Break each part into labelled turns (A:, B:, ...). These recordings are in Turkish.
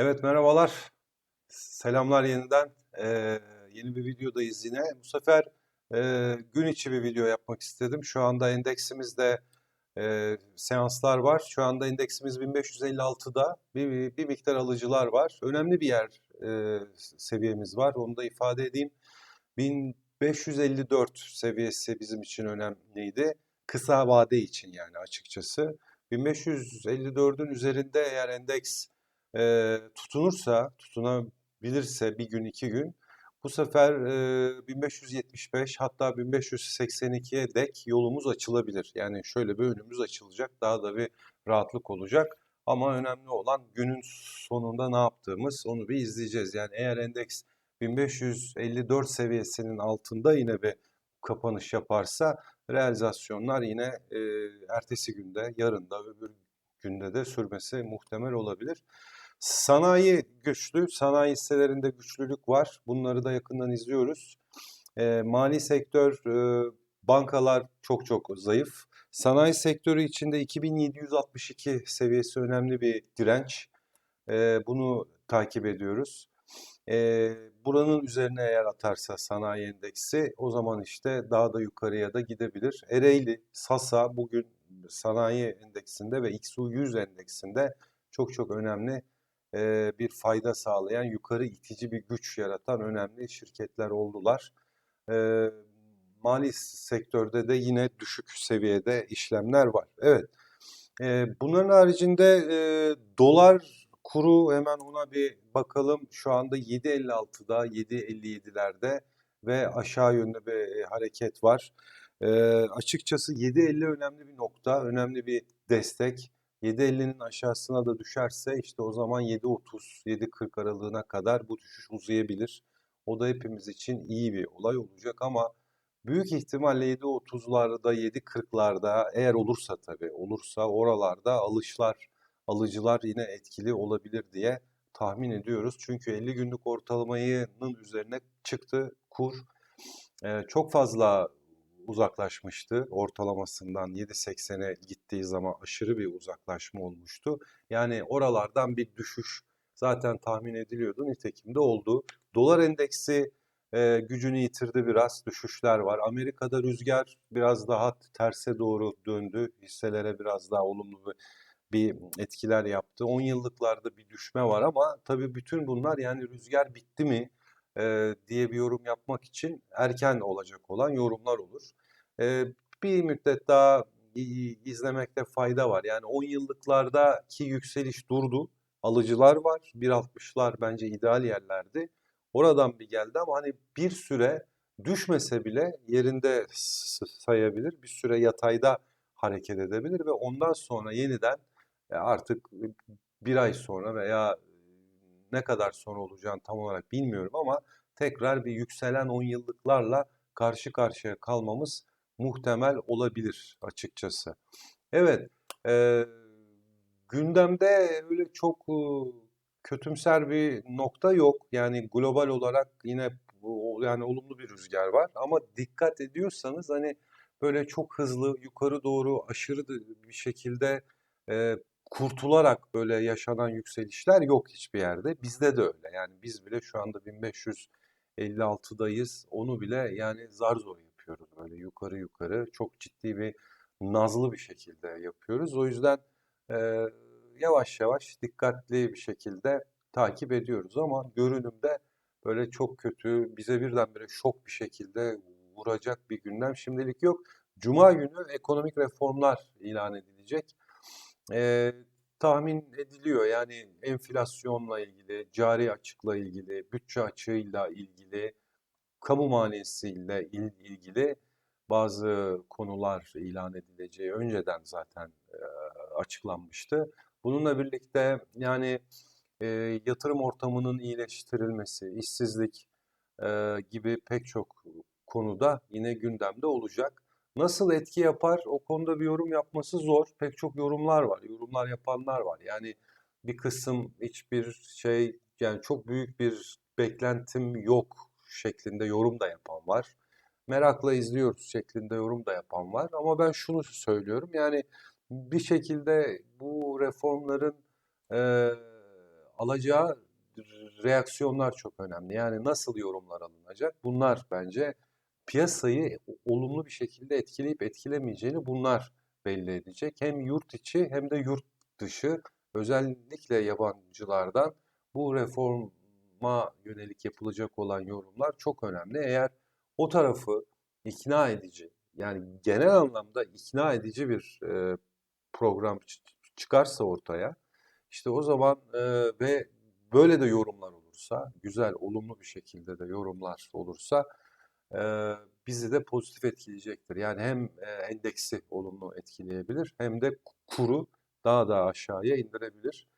A: Evet merhabalar. Selamlar yeniden. Ee, yeni bir videodayız yine. Bu sefer e, gün içi bir video yapmak istedim. Şu anda endeksimizde e, seanslar var. Şu anda endeksimiz 1556'da. Bir, bir, miktar alıcılar var. Önemli bir yer e, seviyemiz var. Onu da ifade edeyim. 1554 seviyesi bizim için önemliydi. Kısa vade için yani açıkçası. 1554'ün üzerinde eğer endeks e, tutunursa, tutunabilirse bir gün iki gün bu sefer e, 1575 hatta 1582'ye dek yolumuz açılabilir. Yani şöyle bir önümüz açılacak, daha da bir rahatlık olacak. Ama önemli olan günün sonunda ne yaptığımız onu bir izleyeceğiz. Yani eğer endeks 1554 seviyesinin altında yine bir kapanış yaparsa realizasyonlar yine e, ertesi günde, yarın da öbür günde de sürmesi muhtemel olabilir. Sanayi güçlü, sanayi hisselerinde güçlülük var. Bunları da yakından izliyoruz. E, mali sektör, e, bankalar çok çok zayıf. Sanayi sektörü içinde 2762 seviyesi önemli bir direnç. E, bunu takip ediyoruz. E, buranın üzerine eğer atarsa sanayi endeksi o zaman işte daha da yukarıya da gidebilir. Ereğli, Sasa bugün sanayi endeksinde ve XU100 endeksinde çok çok önemli bir fayda sağlayan, yukarı itici bir güç yaratan önemli şirketler oldular. Mali sektörde de yine düşük seviyede işlemler var. Evet. Bunların haricinde dolar kuru hemen ona bir bakalım. Şu anda 7.56'da, 7.57'lerde ve aşağı yönlü bir hareket var. Açıkçası 7.50 önemli bir nokta, önemli bir destek. 7.50'nin aşağısına da düşerse işte o zaman 7.30-7.40 aralığına kadar bu düşüş uzayabilir. O da hepimiz için iyi bir olay olacak ama büyük ihtimalle 7.30'larda 7.40'larda eğer olursa tabii olursa oralarda alışlar, alıcılar yine etkili olabilir diye tahmin ediyoruz. Çünkü 50 günlük ortalamanın üzerine çıktı kur. Ee, çok fazla uzaklaşmıştı ortalamasından 7.80'e gittiği zaman aşırı bir uzaklaşma olmuştu. Yani oralardan bir düşüş zaten tahmin ediliyordu. Nitekim de oldu. Dolar endeksi e, gücünü yitirdi biraz. Düşüşler var. Amerika'da rüzgar biraz daha terse doğru döndü. Hisselere biraz daha olumlu bir, bir etkiler yaptı. 10 yıllıklarda bir düşme var ama tabii bütün bunlar yani rüzgar bitti mi? E, diye bir yorum yapmak için erken olacak olan yorumlar olur. E, bir müddet daha izlemekte fayda var. Yani 10 yıllıklardaki yükseliş durdu. Alıcılar var. 1.60'lar bence ideal yerlerdi. Oradan bir geldi ama hani bir süre düşmese bile yerinde sayabilir. Bir süre yatayda hareket edebilir ve ondan sonra yeniden artık bir ay sonra veya ne kadar sonra olacağını tam olarak bilmiyorum ama tekrar bir yükselen 10 yıllıklarla karşı karşıya kalmamız muhtemel olabilir açıkçası. Evet, e, gündemde öyle çok e, kötümser bir nokta yok. Yani global olarak yine yani olumlu bir rüzgar var ama dikkat ediyorsanız hani böyle çok hızlı yukarı doğru aşırı bir şekilde e, kurtularak böyle yaşanan yükselişler yok hiçbir yerde. Bizde de öyle. Yani biz bile şu anda 1556'dayız. Onu bile yani zar zor yapıyoruz böyle yukarı yukarı. Çok ciddi bir nazlı bir şekilde yapıyoruz. O yüzden e, yavaş yavaş dikkatli bir şekilde takip ediyoruz ama görünümde böyle çok kötü bize birdenbire şok bir şekilde vuracak bir gündem şimdilik yok. Cuma günü ekonomik reformlar ilan edilecek e, tahmin ediliyor. Yani enflasyonla ilgili, cari açıkla ilgili, bütçe açığıyla ilgili, kamu maliyesiyle ilgili bazı konular ilan edileceği önceden zaten e, açıklanmıştı. Bununla birlikte yani e, yatırım ortamının iyileştirilmesi, işsizlik e, gibi pek çok konuda yine gündemde olacak. Nasıl etki yapar o konuda bir yorum yapması zor. Pek çok yorumlar var, yorumlar yapanlar var. Yani bir kısım hiçbir şey yani çok büyük bir beklentim yok şeklinde yorum da yapan var. Merakla izliyoruz şeklinde yorum da yapan var. Ama ben şunu söylüyorum yani bir şekilde bu reformların e, alacağı reaksiyonlar çok önemli. Yani nasıl yorumlar alınacak? Bunlar bence piyasayı olumlu bir şekilde etkileyip etkilemeyeceğini bunlar belli edecek. Hem yurt içi hem de yurt dışı özellikle yabancılardan bu reforma yönelik yapılacak olan yorumlar çok önemli. Eğer o tarafı ikna edici yani genel anlamda ikna edici bir e, program çıkarsa ortaya işte o zaman e, ve böyle de yorumlar olursa güzel olumlu bir şekilde de yorumlar olursa bizi de pozitif etkileyecektir. Yani hem endeksi olumlu etkileyebilir hem de kuru daha da aşağıya indirebilir.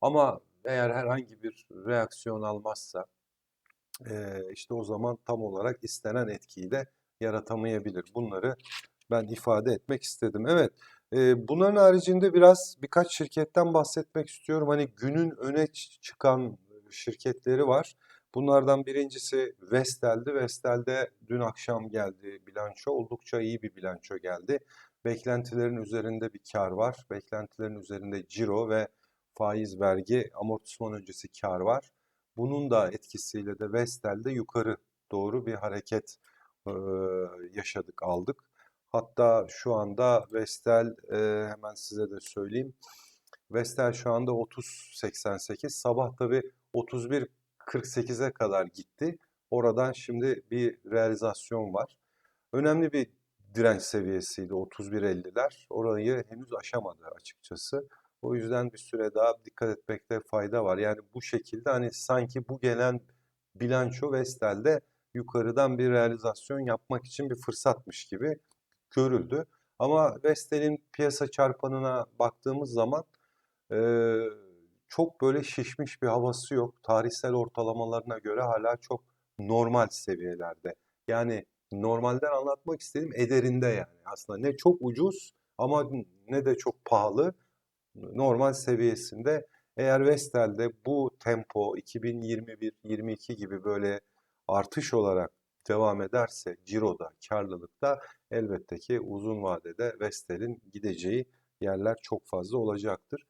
A: Ama eğer herhangi bir reaksiyon almazsa işte o zaman tam olarak istenen etkiyi de yaratamayabilir. Bunları ben ifade etmek istedim. Evet, bunların haricinde biraz birkaç şirketten bahsetmek istiyorum. Hani günün öne çıkan şirketleri var. Bunlardan birincisi Vestel'di. Vestel'de dün akşam geldi bilanço. Oldukça iyi bir bilanço geldi. Beklentilerin üzerinde bir kar var. Beklentilerin üzerinde ciro ve faiz vergi amortisman öncesi kar var. Bunun da etkisiyle de Vestel'de yukarı doğru bir hareket e, yaşadık, aldık. Hatta şu anda Vestel e, hemen size de söyleyeyim. Vestel şu anda 30.88. Sabah tabi 31.48'e kadar gitti. Oradan şimdi bir realizasyon var. Önemli bir direnç seviyesiydi 31.50'ler. Orayı henüz aşamadı açıkçası. O yüzden bir süre daha dikkat etmekte fayda var. Yani bu şekilde hani sanki bu gelen bilanço Vestel'de yukarıdan bir realizasyon yapmak için bir fırsatmış gibi görüldü. Ama Vestel'in piyasa çarpanına baktığımız zaman e, çok böyle şişmiş bir havası yok. Tarihsel ortalamalarına göre hala çok normal seviyelerde. Yani normalden anlatmak istediğim ederinde yani. Aslında ne çok ucuz ama ne de çok pahalı. Normal seviyesinde. Eğer Vestel'de bu tempo 2021-22 gibi böyle artış olarak devam ederse ciroda, karlılıkta elbette ki uzun vadede Vestel'in gideceği yerler çok fazla olacaktır.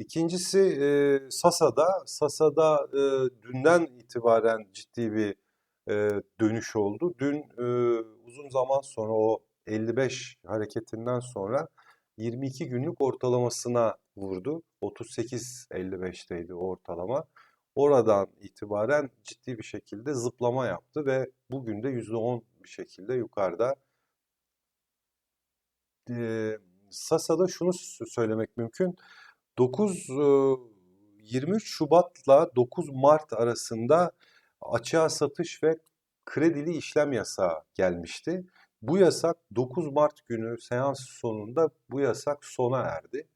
A: İkincisi e, Sasa'da. Sasa'da e, dünden itibaren ciddi bir e, dönüş oldu. Dün e, uzun zaman sonra o 55 hareketinden sonra 22 günlük ortalamasına vurdu. 38.55'teydi o ortalama. Oradan itibaren ciddi bir şekilde zıplama yaptı ve bugün de %10 bir şekilde yukarıda. Ee, Sasa'da şunu söylemek mümkün. 9 23 Şubat'la 9 Mart arasında açığa satış ve kredili işlem yasağı gelmişti. Bu yasak 9 Mart günü seans sonunda bu yasak sona erdi.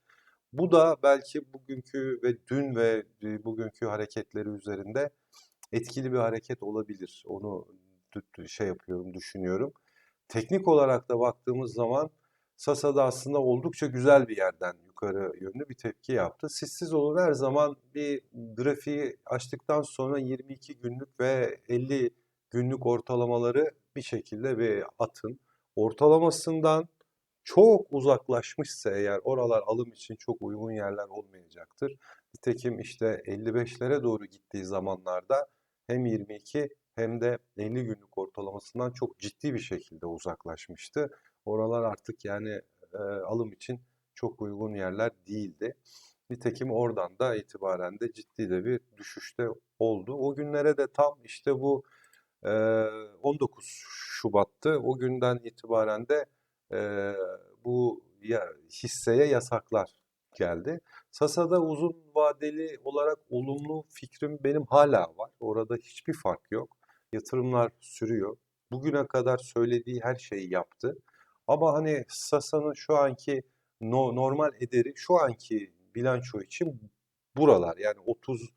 A: Bu da belki bugünkü ve dün ve bugünkü hareketleri üzerinde etkili bir hareket olabilir. Onu şey yapıyorum, düşünüyorum. Teknik olarak da baktığımız zaman Sasa'da aslında oldukça güzel bir yerden yukarı yönlü bir tepki yaptı. Sizsiz olun her zaman bir grafiği açtıktan sonra 22 günlük ve 50 günlük ortalamaları bir şekilde bir atın. Ortalamasından çok uzaklaşmışsa eğer oralar alım için çok uygun yerler olmayacaktır. Nitekim işte 55'lere doğru gittiği zamanlarda hem 22 hem de 50 günlük ortalamasından çok ciddi bir şekilde uzaklaşmıştı. Oralar artık yani e, alım için çok uygun yerler değildi. Nitekim oradan da itibaren de ciddi de bir düşüşte oldu. O günlere de tam işte bu e, 19 Şubat'tı. O günden itibaren de bu hisseye yasaklar geldi. Sasa'da uzun vadeli olarak olumlu fikrim benim hala var. Orada hiçbir fark yok. Yatırımlar sürüyor. Bugüne kadar söylediği her şeyi yaptı. Ama hani Sasa'nın şu anki no, normal ederi şu anki bilanço için buralar yani 30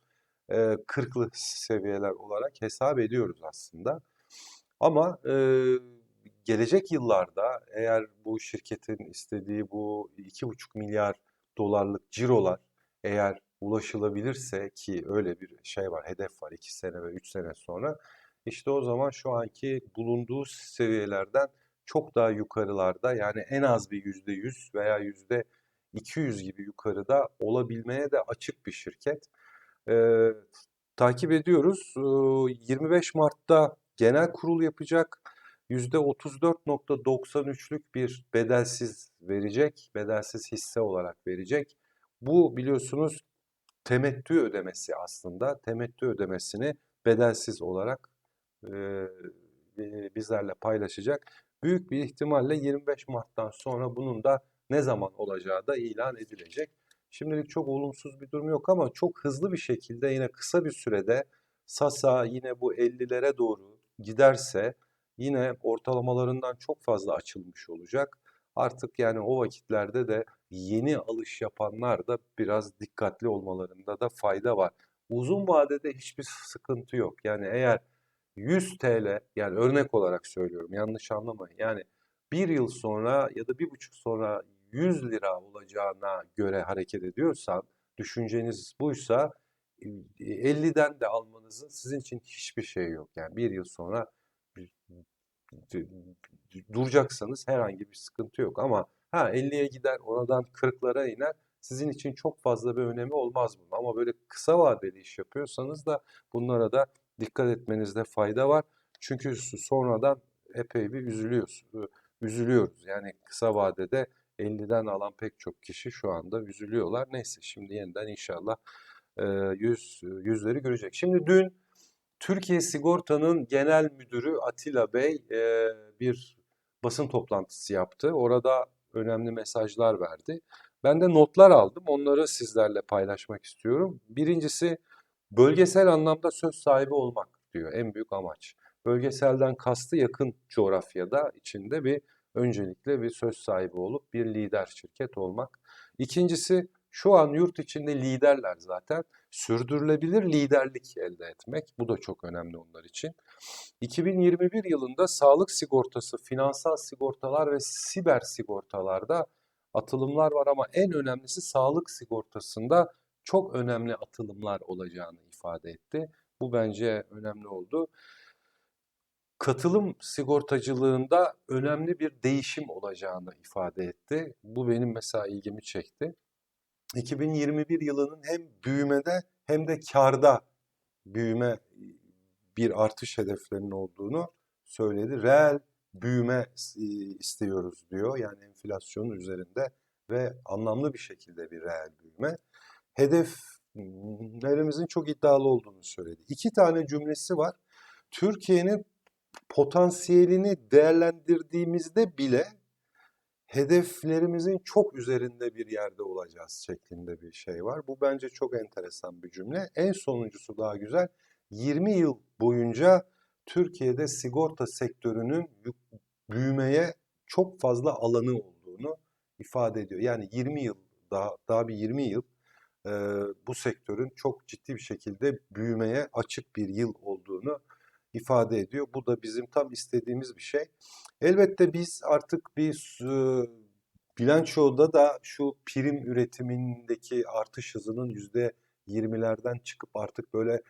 A: e, 40'lı seviyeler olarak hesap ediyoruz aslında. Ama e, gelecek yıllarda eğer bu şirketin istediği bu 2,5 milyar dolarlık cirolar eğer ulaşılabilirse ki öyle bir şey var, hedef var 2 sene ve 3 sene sonra işte o zaman şu anki bulunduğu seviyelerden çok daha yukarılarda yani en az bir %100 veya %200 gibi yukarıda olabilmeye de açık bir şirket. Ee, takip ediyoruz. Ee, 25 Mart'ta genel kurul yapacak. %34.93'lük bir bedelsiz verecek. Bedelsiz hisse olarak verecek. Bu biliyorsunuz temettü ödemesi aslında. Temettü ödemesini bedelsiz olarak e, bizlerle paylaşacak. Büyük bir ihtimalle 25 Mart'tan sonra bunun da ne zaman olacağı da ilan edilecek. Şimdilik çok olumsuz bir durum yok ama çok hızlı bir şekilde yine kısa bir sürede Sasa yine bu 50'lere doğru giderse yine ortalamalarından çok fazla açılmış olacak. Artık yani o vakitlerde de yeni alış yapanlar da biraz dikkatli olmalarında da fayda var. Uzun vadede hiçbir sıkıntı yok. Yani eğer 100 TL yani örnek olarak söylüyorum yanlış anlamayın. Yani bir yıl sonra ya da bir buçuk sonra 100 lira olacağına göre hareket ediyorsan düşünceniz buysa 50'den de almanızın sizin için hiçbir şey yok. Yani bir yıl sonra duracaksanız herhangi bir sıkıntı yok. Ama ha 50'ye gider oradan 40'lara iner sizin için çok fazla bir önemi olmaz bunun. Ama böyle kısa vadeli iş yapıyorsanız da bunlara da dikkat etmenizde fayda var. Çünkü sonradan epey bir üzülüyoruz. Üzülüyoruz. Yani kısa vadede 50'den alan pek çok kişi şu anda üzülüyorlar. Neyse şimdi yeniden inşallah yüz yüzleri görecek. Şimdi dün Türkiye Sigorta'nın genel müdürü Atilla Bey bir basın toplantısı yaptı. Orada önemli mesajlar verdi. Ben de notlar aldım. Onları sizlerle paylaşmak istiyorum. Birincisi bölgesel anlamda söz sahibi olmak diyor en büyük amaç. Bölgeselden kastı yakın coğrafyada içinde bir öncelikle bir söz sahibi olup bir lider şirket olmak. İkincisi şu an yurt içinde liderler zaten. Sürdürülebilir liderlik elde etmek. Bu da çok önemli onlar için. 2021 yılında sağlık sigortası, finansal sigortalar ve siber sigortalarda atılımlar var ama en önemlisi sağlık sigortasında çok önemli atılımlar olacağını ifade etti. Bu bence önemli oldu. Katılım sigortacılığında önemli bir değişim olacağını ifade etti. Bu benim mesela ilgimi çekti. 2021 yılının hem büyümede hem de karda büyüme bir artış hedeflerinin olduğunu söyledi. Reel büyüme istiyoruz diyor. Yani enflasyonun üzerinde ve anlamlı bir şekilde bir reel büyüme. Hedeflerimizin çok iddialı olduğunu söyledi. İki tane cümlesi var. Türkiye'nin potansiyelini değerlendirdiğimizde bile hedeflerimizin çok üzerinde bir yerde olacağız şeklinde bir şey var. Bu bence çok enteresan bir cümle. En sonuncusu daha güzel. 20 yıl boyunca Türkiye'de sigorta sektörünün büyümeye çok fazla alanı olduğunu ifade ediyor. Yani 20 yıl daha daha bir 20 yıl e, bu sektörün çok ciddi bir şekilde büyümeye açık bir yıl olduğunu ifade ediyor. Bu da bizim tam istediğimiz bir şey. Elbette biz artık bir e, bilançoda da şu prim üretimindeki artış hızının yüzde 20'lerden çıkıp artık böyle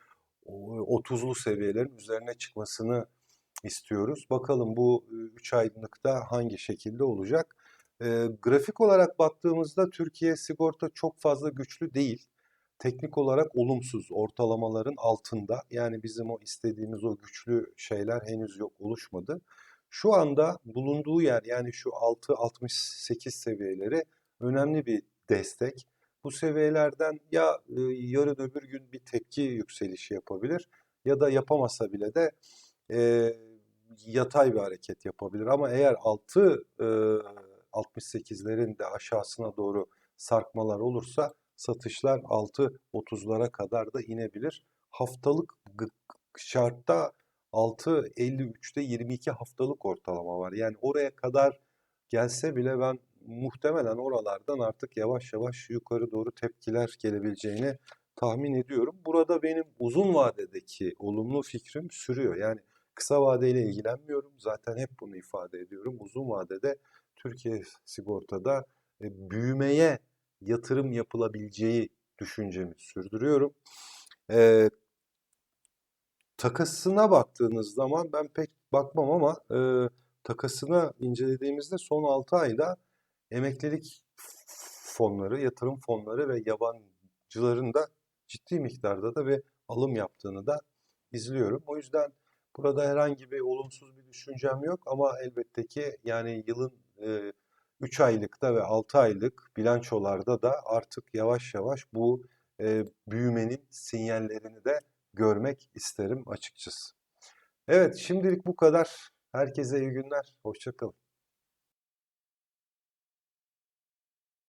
A: 30'lu seviyelerin üzerine çıkmasını istiyoruz. Bakalım bu 3 aylıkta hangi şekilde olacak. E, grafik olarak baktığımızda Türkiye sigorta çok fazla güçlü değil teknik olarak olumsuz, ortalamaların altında. Yani bizim o istediğimiz o güçlü şeyler henüz yok, oluşmadı. Şu anda bulunduğu yer yani şu 6-68 seviyeleri önemli bir destek. Bu seviyelerden ya e, yarın öbür gün bir tepki yükselişi yapabilir ya da yapamasa bile de e, yatay bir hareket yapabilir. Ama eğer 6 e, 68'lerin de aşağısına doğru sarkmalar olursa satışlar 6.30'lara kadar da inebilir. Haftalık şartta 6.53'te 22 haftalık ortalama var. Yani oraya kadar gelse bile ben muhtemelen oralardan artık yavaş yavaş yukarı doğru tepkiler gelebileceğini tahmin ediyorum. Burada benim uzun vadedeki olumlu fikrim sürüyor. Yani kısa vadeyle ilgilenmiyorum. Zaten hep bunu ifade ediyorum. Uzun vadede Türkiye sigortada e, büyümeye yatırım yapılabileceği düşüncemi sürdürüyorum. E, takasına baktığınız zaman ben pek bakmam ama e, takasına incelediğimizde son 6 ayda emeklilik fonları, yatırım fonları ve yabancıların da ciddi miktarda da bir alım yaptığını da izliyorum. O yüzden burada herhangi bir olumsuz bir düşüncem yok ama elbette ki yani yılın e, 3 aylıkta ve 6 aylık bilançolarda da artık yavaş yavaş bu e, büyümenin sinyallerini de görmek isterim açıkçası. Evet, şimdilik bu kadar. Herkese iyi günler. Hoşça kalın.